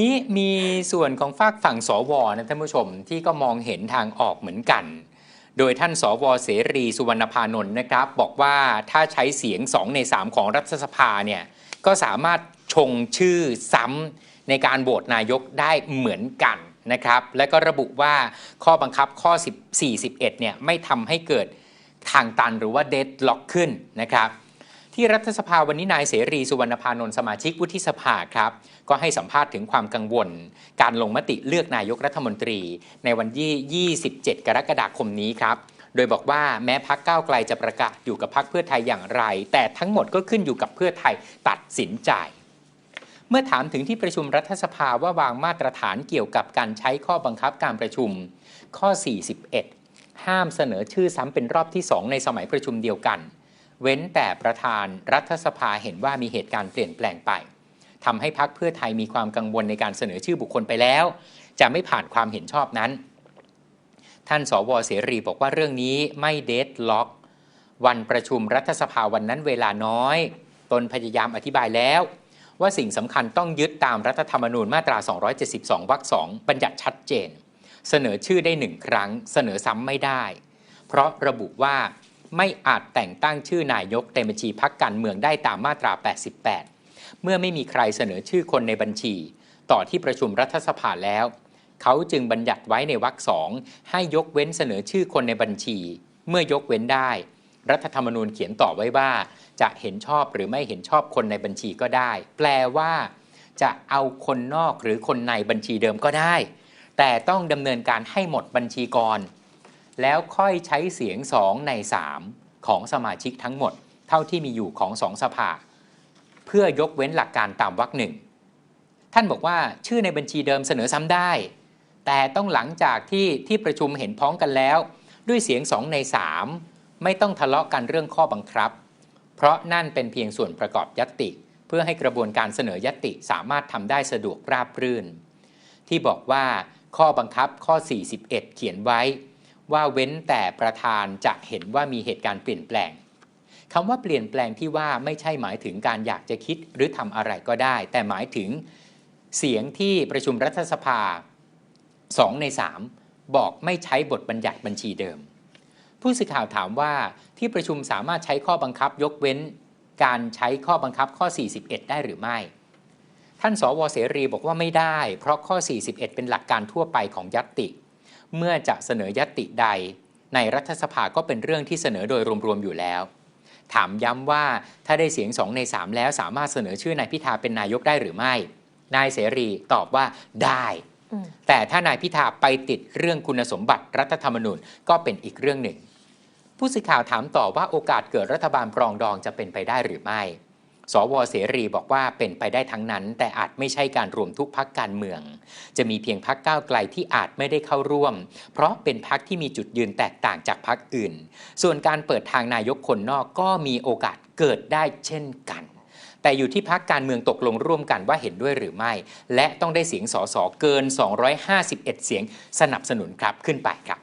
นี้มีส่วนของฝากฝั่งสวนะท่านผู้ชมที่ก็มองเห็นทางออกเหมือนกัน โดยท่านสวเสรีสุวรรณพานนท์นะครับ บอกว่าถ้าใช้เสียง 2 ใน 3 ของรัฐสภาเนี่ยก็สามารถชงชื่อซ้ำในการโหวตนายกได้เหมือนกันนะครับ และก็ระบุว่าข้อบังคับข้อ1 41เนี่ยไม่ทำให้เกิดทางตันหรือว่าเดดล็อกขึ้นนะครับ ที่รัฐสภาวันนี้นายเสรีสุวรรณพานนท์สมาชิกวุฒิสภาครับ ก็ให้สัมภาษณ์ถึงความกังวล การลงมติเลือกนายกรัฐมนตรี ในวันที่ 27 กรกฎาคมนี้ครับ โดยบอกว่าแม้พักก้าวไกลจะประกาศอยู่กับพักเพื่อไทยอย่างไร แต่ทั้งหมดก็ขึ้นอยู่กับเพื่อไทยตัดสินใจเมื่อถามถึงที่ประชุมรัฐสภาว่าวางมาตรฐานเกี่ยวกับการใช้ข้อบังคับการประชุม ข้อ 41 ห้ามเสนอชื่อซ้ำเป็นรอบที่ 2 ในสมัยประชุมเดียวกัน เว้นแต่ประธานรัฐสภาเห็นว่ามีเหตุการณ์เปลี่ยนแปลงไปทำให้พักเพื่อไทยมีความกังวลในการเสนอชื่อบุคคลไปแล้ว จะไม่ผ่านความเห็นชอบนั้น ท่านสวเสรีบอกว่าเรื่องนี้ไม่เดดล็อก วันประชุมรัฐสภาวันนั้นเวลาน้อย ตนพยายามอธิบายแล้ว ว่าสิ่งสำคัญต้องยึดตามรัฐธรรมนูญมาตรา 272วรรคสองบัญญัติชัดเจน เสนอชื่อได้หนึ่งครั้ง เสนอซ้ำไม่ได้ เพราะระบุว่า ไม่อาจแต่งตั้งชื่อนายกในบัญชีพักการเมืองได้ตามมาตรา 88 เมื่อไม่มีใครเสนอชื่อคนในบัญชี ต่อที่ประชุมรัฐสภาแล้ว เขาจึงบัญญัติไว้ในวรรคสองให้ยกเว้นเสนอชื่อคนในบัญชี เมื่อยกเว้นได้ รัฐธรรมนูญเขียนต่อไว้ว่า จะเห็นชอบหรือไม่เห็นชอบคนในบัญชีก็ได้ แปลว่า จะเอาคนนอกหรือคนในบัญชีเดิมก็ได้ แต่ต้องดำเนินการให้หมดบัญชีก่อน แล้วค่อยใช้เสียง 2 ใน 3 ของสมาชิกทั้งหมด เท่าที่มีอยู่ของสองสภา เพื่อยกเว้นหลักการตามวรรคหนึ่งท่านบอกว่าชื่อในบัญชีเดิมเสนอซ้ำได้ แต่ต้องหลังจากที่ที่ประชุมเห็นพ้องกันแล้ว ด้วยเสียง2ใน3ไม่ต้องทะเลาะกันเรื่องข้อบังคับ เพราะนั่นเป็นเพียงส่วนประกอบยตติ เพื่อให้กระบวนการเสนอยตติสามารถทำได้สะดวกราบรื่น ที่บอกว่าข้อบังคับข้อ 41 เขียนไว้ ว่าเว้นแต่ประธานจะเห็นว่ามีเหตุการณ์เปลี่ยนแปลงคำว่าเปลี่ยนแปลงที่ว่าไม่ใช่หมายถึงการอยากจะคิดหรือทำอะไรก็ได้ แต่หมายถึงเสียงที่ประชุมรัฐสภา 2 ใน 3 บอกไม่ใช้บทบัญญัติบัญชีเดิม ผู้สื่อข่าวถามว่าที่ประชุมสามารถใช้ข้อบังคับยกเว้น การใช้ข้อบังคับข้อ 41 ได้หรือไม่ ท่านสวเสรีบอกว่าไม่ได้ เพราะข้อ 41 เป็นหลักการทั่วไปของยัตติ เมื่อจะเสนอยัตติใด ในรัฐสภาก็เป็นเรื่องที่เสนอโดยรวมๆอยู่แล้ว ถามย้ำว่าถ้าได้เสียง2ใน3แล้วสามารถเสนอชื่อนายพิธาเป็นนายกได้หรือไม่ นายเสรีตอบว่าได้อืมแต่ถ้านายพิธาไปติดเรื่องคุณสมบัติรัฐธรรมนูญก็เป็นอีกเรื่องหนึ่ง ผู้สื่อข่าวถามต่อว่าโอกาสเกิดรัฐบาลปรองดองจะเป็นไปได้หรือไม่ สวเสรีบอกว่าเป็นไปได้ทั้งนั้น แต่อาจไม่ใช่การรวมทุกพักการเมือง จะมีเพียงพักก้าวไกลที่อาจไม่ได้เข้าร่วม เพราะเป็นพักที่มีจุดยืนแตกต่างจากพักอื่น ส่วนการเปิดทางนายกคนนอกก็มีโอกาสเกิดได้เช่นกัน แต่อยู่ที่พักการเมืองตกลงร่วมกันว่าเห็นด้วยหรือไม่ และต้องได้เสียงสสเกิน 251 เสียงสนับสนุนครับขึ้นไปครับ